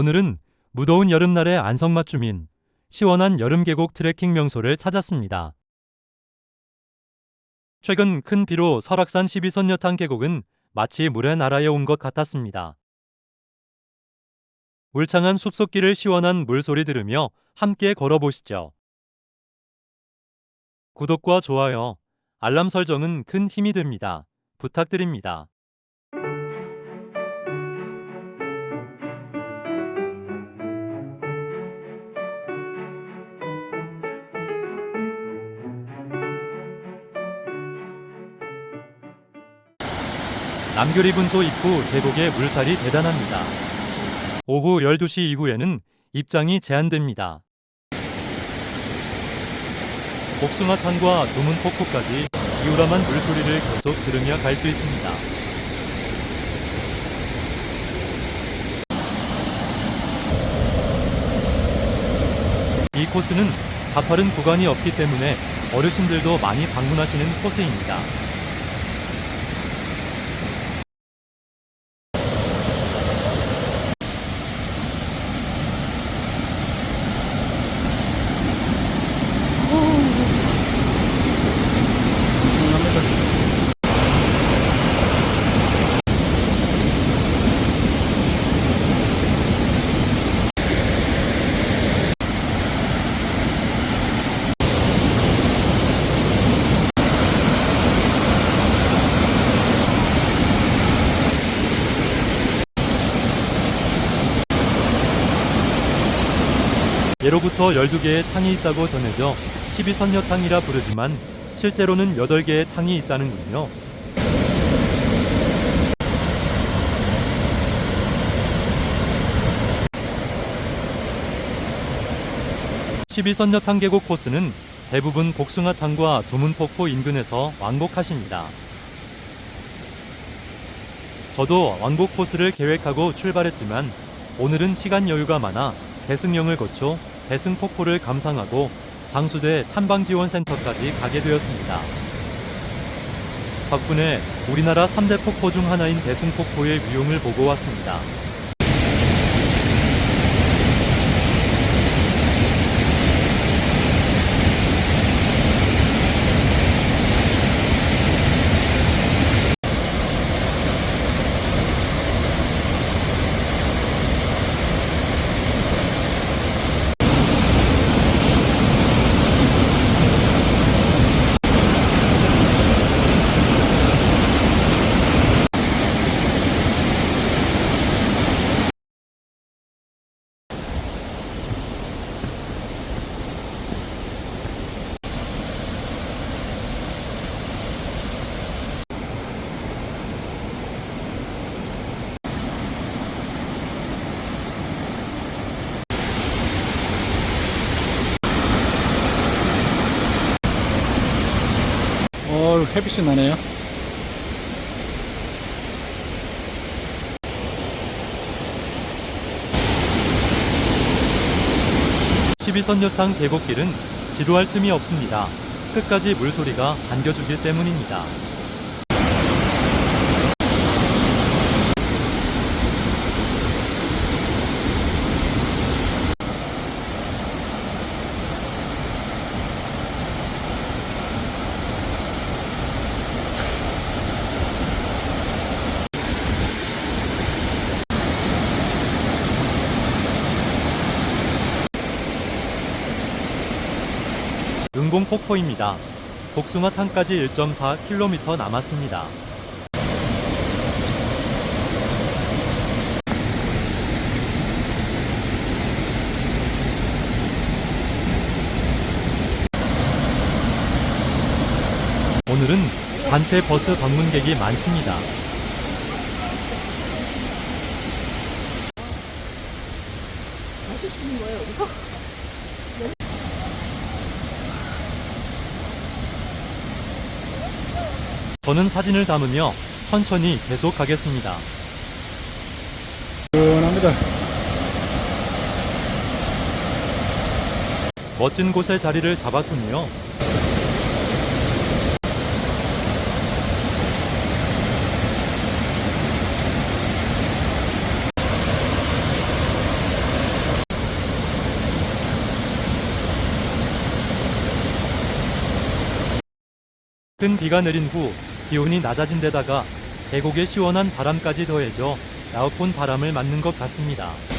오늘은 무더운 여름날의 안성맞 주민, 시원한 여름 계곡 트레킹 명소를 찾았습니다. 최근 큰 비로 설악산 12선녀탕 계곡은 마치 물의 나라에 온 것 같았습니다. 울창한 숲속길을 시원한 물소리 들으며 함께 걸어보시죠. 구독과 좋아요, 알람 설정은 큰 힘이 됩니다. 부탁드립니다. 남교리 분소 입구 계곡의 물살이 대단합니다. 오후 12시 이후에는 입장이 제한됩니다. 복숭아탕과 두문폭포까지 이우람한 물소리를 계속 들으며 갈 수 있습니다. 이 코스는 가파른 구간이 없기 때문에 어르신들도 많이 방문하시는 코스입니다. 예로부터 12개의 탕이 있다고 전해져 12선녀탕이라 부르지만 실제로는 8개의 탕이 있다는군요. 십이선녀탕 계곡 코스는 대부분 복숭아탕과 두문폭포 인근에서 왕복하십니다. 저도 왕복 코스를 계획하고 출발했지만 오늘은 시간 여유가 많아 대승령을 거쳐 대승폭포를 감상하고 장수대 탐방지원센터까지 가게 되었습니다. 덕분에 우리나라 3대 폭포 중 하나인 대승폭포의 위용을 보고 왔습니다. 어, 햇빛이 나네요. 십이선녀탕 계곡길은 지루할 틈이 없습니다. 끝까지 물소리가 안겨주기 때문입니다. 응봉폭포입니다. 복숭아탕까지 1.4km 남았습니다. 오늘은 단체 버스 방문객이 많습니다. 저는 저는 사진을 담으며 천천히 계속 가겠습니다. 시원합니다. 멋진 곳에 자리를 잡았군요. 큰 비가 내린 후 기온이 낮아진 데다가 계곡의 시원한 바람까지 더해져 라우폰 바람을 맞는 것 같습니다.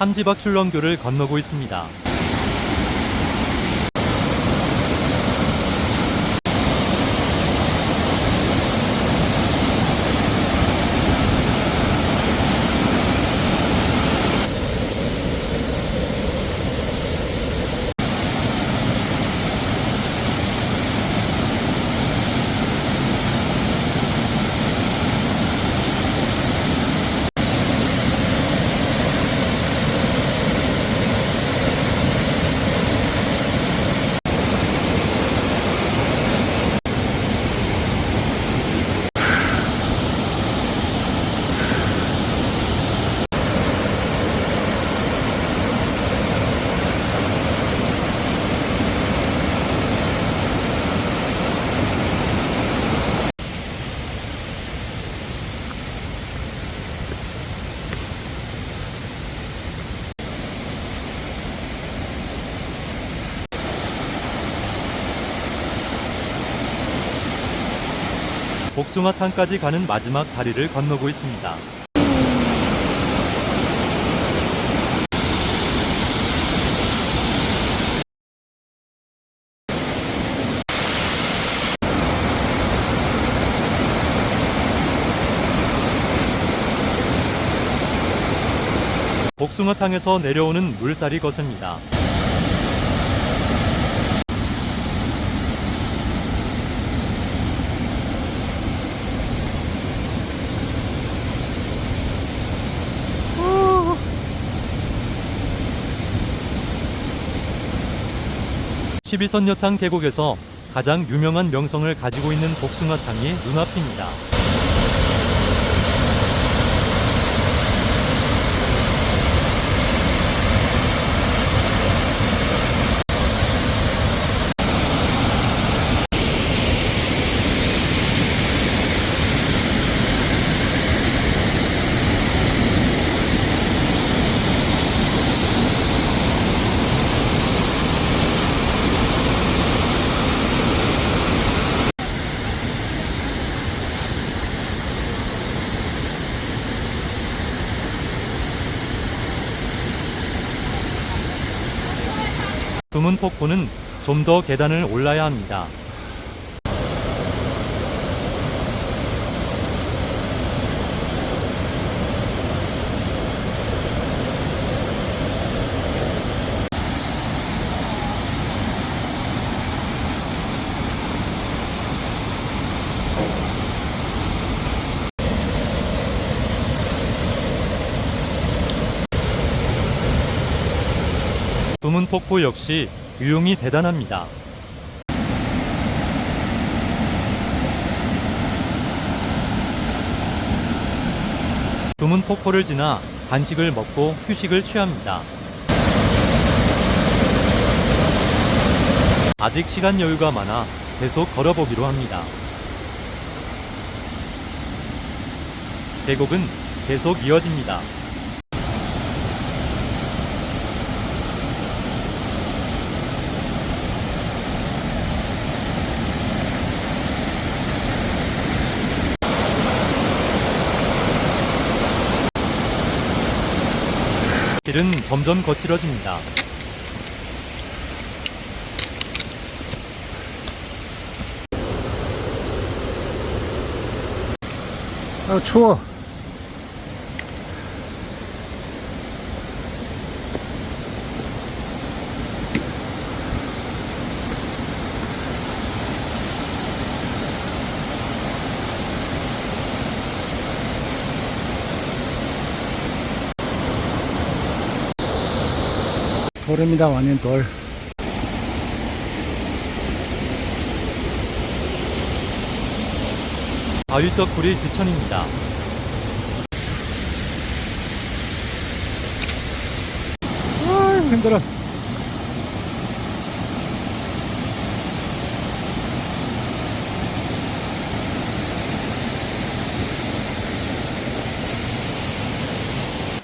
함지박 출렁교를 건너고 있습니다. 복숭아탕까지 가는 마지막 다리를 건너고 있습니다. 복숭아탕에서 내려오는 물살이 거셉니다. 십이선여탕 계곡에서 가장 유명한 명성을 가지고 있는 복숭아탕이 눈앞입니다. 폭포는 좀 더 계단을 올라야 합니다. 금은 폭포 역시 유용이 대단합니다. 금은 폭포를 지나 간식을 먹고 휴식을 취합니다. 아직 시간 여유가 많아 계속 걸어보기로 합니다. 계곡은 계속 이어집니다. 길은 점점 거칠어집니다. 아 추워 돌입니다 완전 돌. 바위떡구리 지천입니다. 아 힘들어.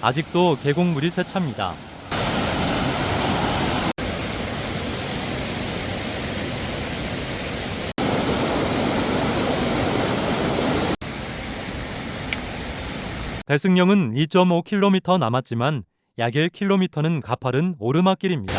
아직도 계곡물이 세찹니다. 대승령은 2.5km 남았지만 약 1km는 가파른 오르막길입니다.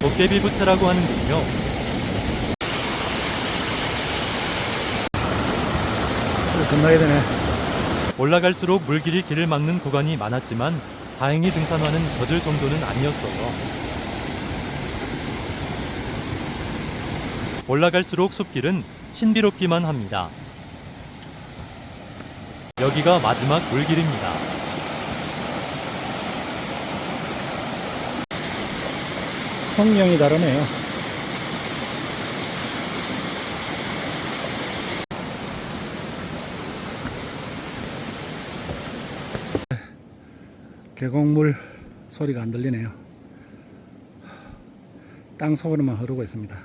도깨비 부채라고 하는군요. 이거 건너야 되네. 올라갈수록 물길이 길을 막는 구간이 많았지만 다행히 등산화는 젖을 정도는 아니었어요. 올라갈수록 숲길은 신비롭기만 합니다. 여기가 마지막 물길입니다. 풍경이 다르네요. 계곡물 소리가 안 들리네요. 땅 속으로만 흐르고 있습니다.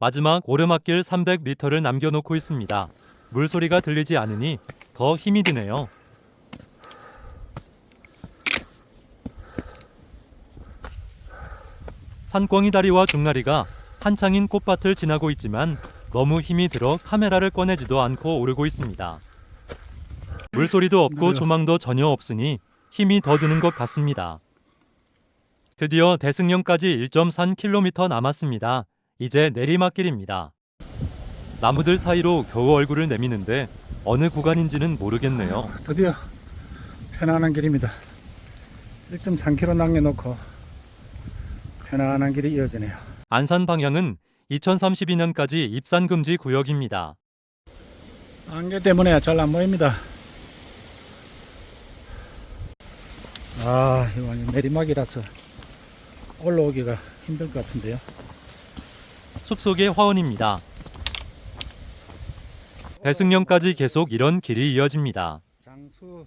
마지막 오르막길 300m를 남겨놓고 있습니다. 물소리가 들리지 않으니 더 힘이 드네요. 산꽝이 다리와 중나리가 한창인 꽃밭을 지나고 있지만 너무 힘이 들어 카메라를 꺼내지도 않고 오르고 있습니다. 물소리도 없고 조망도 전혀 없으니 힘이 더 드는 것 같습니다. 드디어 대승령까지 1.3km 남았습니다. 이제 내리막길입니다. 나무들 사이로 겨우 얼굴을 내미는데 어느 구간인지는 모르겠네요. 드디어 편안한 길입니다. 1.3km 남겨놓고 편안한 길이 이어지네요. 안산 방향은 2032년까지 입산 금지 구역입니다. 안개 때문에 잘 안 보입니다. 아, 이거 내리막이라서 올라오기가 힘들 것 같은데요. 숲속의 화원입니다. 대승령까지 계속 이런 길이 이어집니다. 장수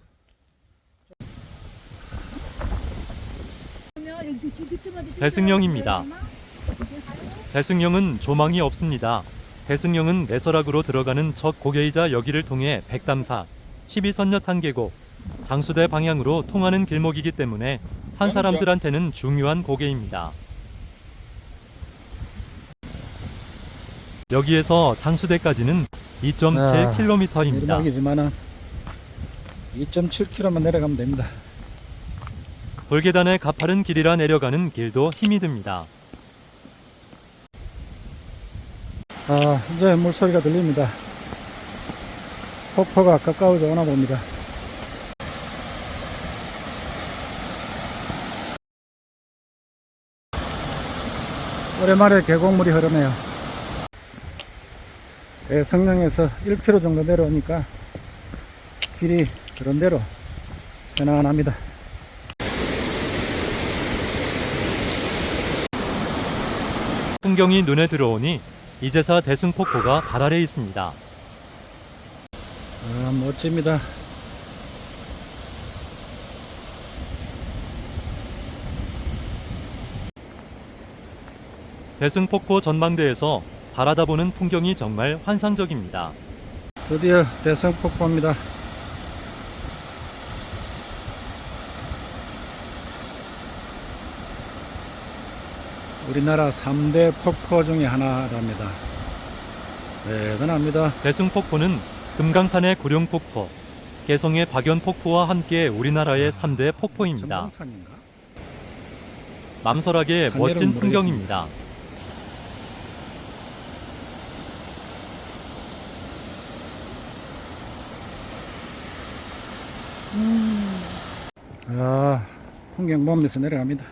대승령입니다. 대승령은 조망이 없습니다. 대승령은 내설악으로 들어가는 첫 고개이자 여기를 통해 백담사, 12선녀 탄 계곡, 장수대 방향으로 통하는 길목이기 때문에 산 사람들한테는 중요한 고개입니다. 여기에서 장수대까지는 2.7km입니다. 내리막이지만은 2.7km만 내려가면 됩니다. 돌계단의 가파른 길이라 내려가는 길도 힘이 듭니다. 아, 이제 물소리가 들립니다. 폭포가 가까워져 오나 봅니다. 오랜만에 계곡물이 흐르네요. 대성령에서 1km 정도 내려오니까 길이 그런 대로 편안합니다. 풍경이 눈에 들어오니 이제사 대승폭포가 발 아래 있습니다. 아, 멋집니다. 대승폭포 전망대에서 바라다보는 풍경이 정말 환상적입니다. 드디어 대성폭포입니다. 우리나라 3대 폭포 중에 하나랍니다. 대단합니다. 대승폭포는 금강산의 구룡폭포, 개성의 박연폭포와 함께 우리나라의 3대 폭포입니다. 전방산인가? 남설하게 산이름은 멋진 모르겠습니다. 아, 풍경 보면서 내려갑니다.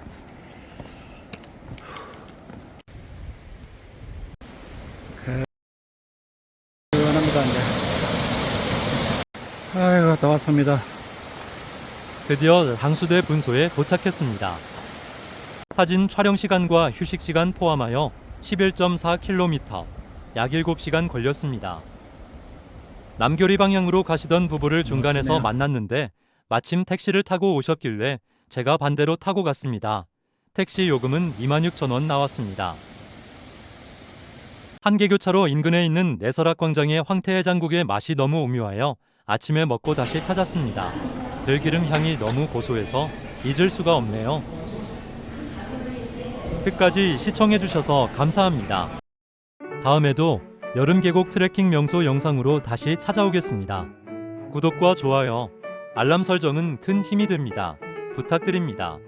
시원합니다, 이제. 아이고, 다 왔습니다. 드디어 당수대 분소에 도착했습니다. 사진 촬영 시간과 휴식 시간 포함하여 11.4km, 약 7시간 걸렸습니다. 남교리 방향으로 가시던 부부를 음, 중간에서 만났는데 마침 택시를 타고 오셨길래 제가 반대로 타고 갔습니다. 택시 요금은 26,000원 나왔습니다. 한계교차로 인근에 있는 내설악 광장의 황태 해장국의 맛이 너무 오묘하여 아침에 먹고 다시 찾았습니다. 들기름 향이 너무 고소해서 잊을 수가 없네요. 끝까지 시청해 주셔서 감사합니다. 다음에도 여름 계곡 트레킹 명소 영상으로 다시 찾아오겠습니다. 구독과 좋아요, 알람 설정은 큰 힘이 됩니다. 부탁드립니다.